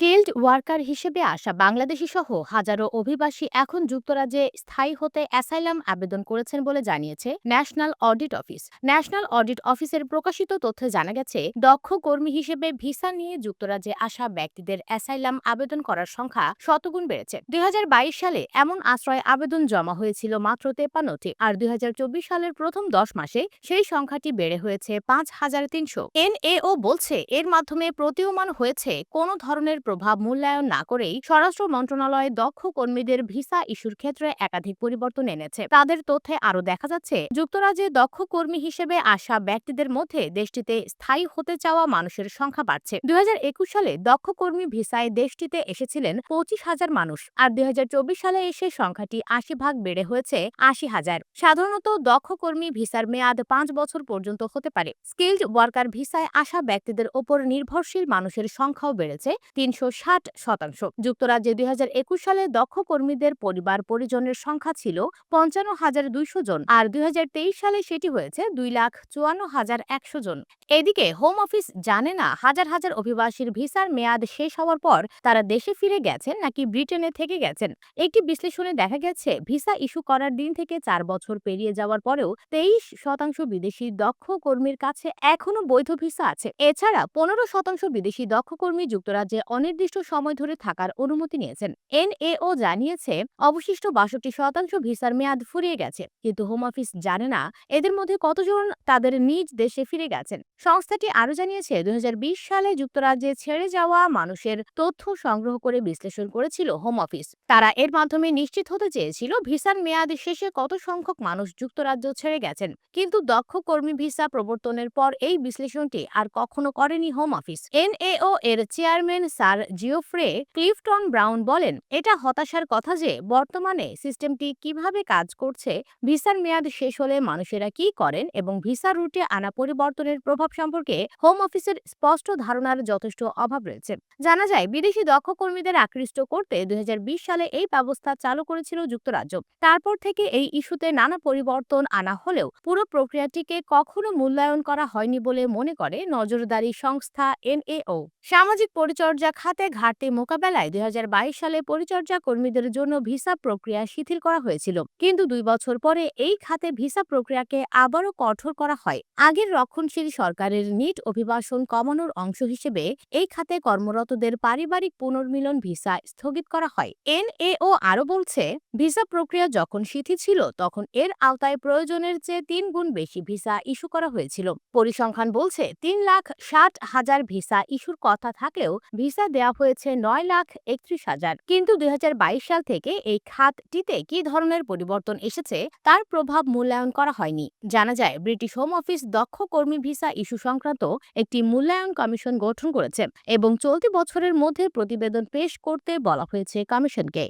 Skilled worker হিসেবে আসা বাংলাদেশি সহ হাজারো অভিবাসী এখন যুক্তরাজ্যে স্থায়ী হতে অ্যাসাইলাম আবেদন করেছেন বলে জানিয়েছে national audit office. National audit অফিসের প্রকাশিত তথ্যে জানা গেছে, দক্ষ কর্মী হিসেবে ভিসা নিয়ে যুক্তরাজ্যে আসা ব্যক্তিদের অ্যাসাইলাম আবেদন করার সংখ্যা শতগুণ বেড়েছে। দুই হাজার বাইশ সালে এমন আশ্রয় আবেদন জমা হয়েছিল মাত্র তেপান্নটি আর দুই হাজার চব্বিশ সালের প্রথম দশ মাসে সেই সংখ্যাটি বেড়ে হয়েছে পাঁচ হাজার তিনশো। এনএও বলছে, এর মাধ্যমে প্রতীয়মান হয়েছে কোনো ধরনের প্রভাব মূল্যায়ন না করেই স্বরাষ্ট্র মন্ত্রণালয় দক্ষ কর্মীদের ভিসা ইস্যুর ক্ষেত্রে একাধিক পরিবর্তন এনেছে। তাদের তথ্যে আরও দেখা যাচ্ছে, যুক্তরাজ্যে দক্ষ কর্মী হিসেবে আসা ব্যক্তিদের মধ্যে দেশটিতে স্থায়ী হতে চাওয়া মানুষের সংখ্যা বাড়ছে। দুই সালে দক্ষ কর্মী ভিসায় দেশটিতে এসেছিলেন পঁচিশ হাজার মানুষ আর দুই হাজার চব্বিশ সালে এসে সংখ্যাটি আশি ভাগ বেড়ে হয়েছে আশি হাজার। সাধারণত দক্ষ কর্মী ভিসার মেয়াদ পাঁচ বছর পর্যন্ত হতে পারে। স্কিল্ড ওয়ার্কার ভিসায় আসা ব্যক্তিদের ওপর নির্ভরশীল মানুষের সংখ্যাও বেড়েছে তিনশো ষাট শতাংশ। যুক্তরাজ্যে দুই হাজার একুশ সালে দক্ষ কর্মীদের পরিবার পরিজনের সংখ্যা ছিল পঞ্চান্ন হাজার দুইশো জন আর দুই হাজার তেইশ সালে সেটি হয়েছে দুই লাখ চুয়ান্ন হাজার একশো জন। এদিকে হোম অফিস জানে না হাজার হাজার অভিবাসীর ভিসার মেয়াদ শেষ হওয়ার পর তারা দেশে ফিরে গেছেন নাকি ব্রিটেনে থেকে গেছেন? একটি বিশ্লেষণে দেখা গেছে, ভিসা ইস্যু করার দিন থেকে চার বছর পেরিয়ে যাওয়ার পরেও তেইশ শতাংশ বিদেশি দক্ষ কর্মীর কাছে এখনও বৈধ ভিসা আছে। এছাড়া পনেরো শতাংশ বিদেশি দক্ষ কর্মী যুক্তরাজ্যে অনির্দিষ্ট সময় ধরে থাকার অনুমতি নিয়েছেন। এনএও জানিয়েছে, অবশিষ্ট বাষট্টি শতাংশ ভিসার মেয়াদ ফুরিয়ে গেছে। কিন্তু হোম অফিস জানে না, এদের মধ্যে কতজন তাদের নিজ দেশে ফিরে গেছেন। সংস্থাটি আরও জানিয়েছে দুই হাজার বিশ সালে যুক্তরাজ্যে ছেড়ে যাওয়া মানুষের তথ্য সংগ্রহ করে বিশ্লেষণ করেছিল হোম অফিস। তারা এর মাধ্যমে নিশ্চিত হতে চেয়েছিল, ভিসার মেয়াদ শেষে কত সংখ্যক মানুষ যুক্তরাজ্য ছেড়ে গেছেন। কিন্তু দক্ষ কর্মী ভিসা প্রবর্তনের পর এই বিশ্লেষণটি আর কখনো করেনি হোম অফিস। এনএও এর chairman sir Geoffrey Clifton Brown বলেন, এটা হতাশার কথা যে বর্তমানে সিস্টেমটি কীভাবে কাজ করছে, ভিসার মেয়াদ শেষ হলে মানুষেরা কি করেন এবং ভিসা রুটে আনা পরিবর্তনের প্রভাব সম্পর্কে হোম অফিসের স্পষ্ট ধারণার যথেষ্ট অভাব রয়েছে। জানা যায়, বিদেশি দক্ষ কর্মীদের আকৃষ্ট করতে দুই হাজার বিশ সালে এই ব্যবস্থা চালু করেছিল যুক্তরাজ্য। তারপর থেকে এই ইস্যুতে নানা পরিবর্তন আনা হলেও পুরো প্রক্রিয়াটিকে কখনো মূল্যায়ন করা হয়নি বলে মনে করে নজরদারি সংস্থা এনএও সামাজিক পরিচর্যা খাতে ঘাটতি মোকাবেলায় দুই হাজার বাইশ সালে পরিচর্যা কর্মীদের জন্য ভিসা প্রক্রিয়া শিথিল করা হয়েছিল। কিন্তু দুই বছর পরে এই খাতে ভিসা প্রক্রিয়াকে আবারও কঠোর করা হয়। আগের রক্ষণশীল সরকারের নিট অভিবাসন কমানোর অংশ হিসেবে এই খাতে কর্মরতদের পারিবারিক পুনর্মিলন ভিসা স্থগিত করা হয়। এনএও আরও বলছে, ভিসা প্রক্রিয়া যখন শিথিল ছিল, তখন এর আওতায় প্রয়োজনের চেয়ে তিন গুণ বেশি ভিসা ইস্যু করা হয়েছিল। পরিসংখ্যান বলছে, তিন লাখ ষাট হাজার ভিসা ইস্যুর কথা থাকলেও ভিসা দেওয়া হয়েছে নয় লাখ একত্রিশ হাজার। কিন্তু দুই সাল থেকে এই খাতটিতে কি ধরনের পরিবর্তন এসেছে তার প্রভাব মূল্যায়ন করা হয়নি। জানা যায়, ব্রিটিশ হোম অফিস দক্ষ কর্মী ভিসা ইস্যু সংক্রান্ত একটি মূল্যায়ন কমিশন গঠন করেছে এবং চলতি বছরের মধ্যে প্রতিবেদন পেশ করতে বলা হয়েছে কমিশনকে।